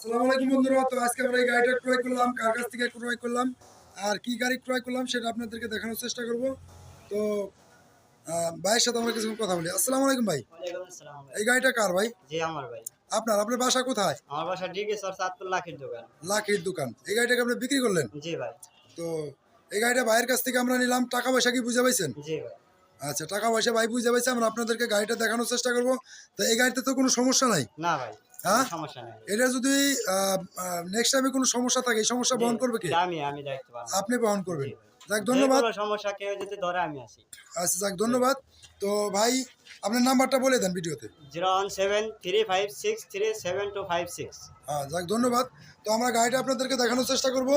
আসসালামু আলাইকুম বন্ধুরা তো আজকে আমরা এই গাড়িটা ক্রয় করলাম কার কাছ থেকে ক্রয় করলাম আর কি গাড়ি ক্রয় করলাম সেটা আপনাদেরকে দেখানোর চেষ্টা করব। তো ভাইয়ের সাথে আমরা কিছু কথা বলি। আসসালামু আলাইকুম ভাই। এই গাড়িটা কার ভাই? জি আমার ভাই। আপনার আপনার বাসা কোথায়? আমার বাসা সাতপুর লাখের দোকান। লাখির দোকান। এই গাড়িটাকে আপনি বিক্রি করলেন? জি ভাই। তো এই গাড়িটা ভাইয়ের কাছ থেকে আমরা নিলাম। টাকা পয়সা কি বুঝে পাইছেন? জি ভাই। আচ্ছা টাকা পয়সা ভাই বুঝে পাইছে আমরা আপনাদেরকে গাড়িটা দেখানোর চেষ্টা করব। তো এই গাড়িতে তো কোনো সমস্যা নাই? না ভাই। হ্যাঁ? এটা যদি নেক্সট টাইমে কোনো সমস্যা থাকে এই সমস্যা বহন করবে কে? আমি আমি দায়িত্ব আপনি বহন করবেন। যাক ধন্যবাদ। সমস্যা কেউ যদি ধরে আমি আসি আচ্ছা যাক ধন্যবাদ। তো ভাই আপনার নাম্বারটা বলে দেন ভিডিওতে। Zero one seven three five six three seven two five six. হ্যাঁ যাক ধন্যবাদ। তো আমরা গাড়িটা আপনাদেরকে দেখানোর চেষ্টা করব।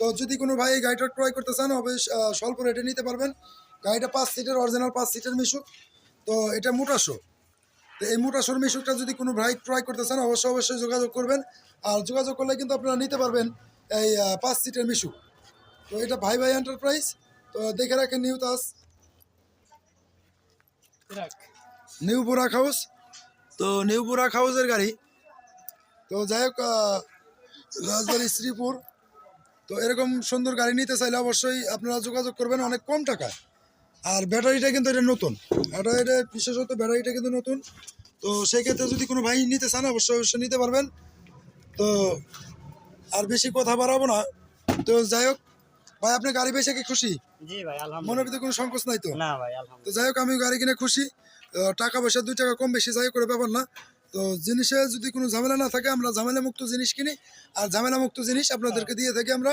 তো যদি কোনো ভাই এই গাড়িটা ক্রয় করতে চান অবশ্যই স্বল্প রেটে নিতে পারবেন। গাড়িটা পাঁচ সিটের অরিজিনাল পাঁচ সিটের মিশুক। তো এটা মোটাশো তো এই মোটাশোর মিশুকটা যদি কোনো ভাই ট্রাই করতে চান অবশ্যই অবশ্যই যোগাযোগ করবেন। আর যোগাযোগ করলে কিন্তু আপনারা নিতে পারবেন এই পাঁচ সিটের মিশুক তো এটা ভাই ভাই এন্টারপ্রাইজ তো দেখে রাখেন নিউ তাস নিউ বুরাক হাউস তো নিউ বুরাক হাউসের গাড়ি। তো যাই হোক রাজবাড়ি শ্রীপুর। তো এরকম সুন্দর গাড়ি নিতে চাইলে অবশ্যই আপনারা যোগাযোগ করবেন অনেক কম টাকায়। আর ব্যাটারিটা কিন্তু এটা নতুন। এটা এটা বিশেষত ব্যাটারিটা কিন্তু নতুন। তো সেই ক্ষেত্রে যদি কোনো ভাই নিতে চান অবশ্যই অবশ্যই নিতে পারবেন। তো আর বেশি কথা বাড়াবো না। তো যাই হোক ভাই আপনি গাড়ি পেয়েছে কি খুশি? মনের ভিতরে কোনো সংকোচ নাই তো? তো যাই হোক আমি গাড়ি কিনে খুশি। টাকা পয়সা দুই টাকা কম বেশি যাই হোক করে ব্যাপার না। তো জিনিসে যদি কোনো ঝামেলা না থাকে, আমরা ঝামেলা মুক্ত জিনিস কিনি। আর ঝামেলা মুক্ত জিনিস আপনাদেরকে দিয়ে থাকি আমরা।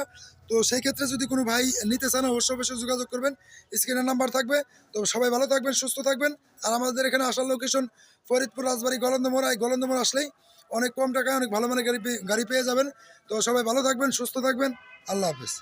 তো সেই ক্ষেত্রে যদি কোনো ভাই নিতে চান, অবশ্যই অবশ্যই যোগাযোগ করবেন। স্ক্রিনের নাম্বার থাকবে। তো সবাই ভালো থাকবেন, সুস্থ থাকবেন। আর আমাদের এখানে আসার লোকেশন ফরিদপুর, রাজবাড়ি, গলন্দমোড়া। এই গলন্দমোড়া আসলেই অনেক কম টাকায় অনেক ভালো মানের গাড়ি গাড়ি পেয়ে যাবেন। তো সবাই ভালো থাকবেন, সুস্থ থাকবেন। আল্লাহ হাফেজ।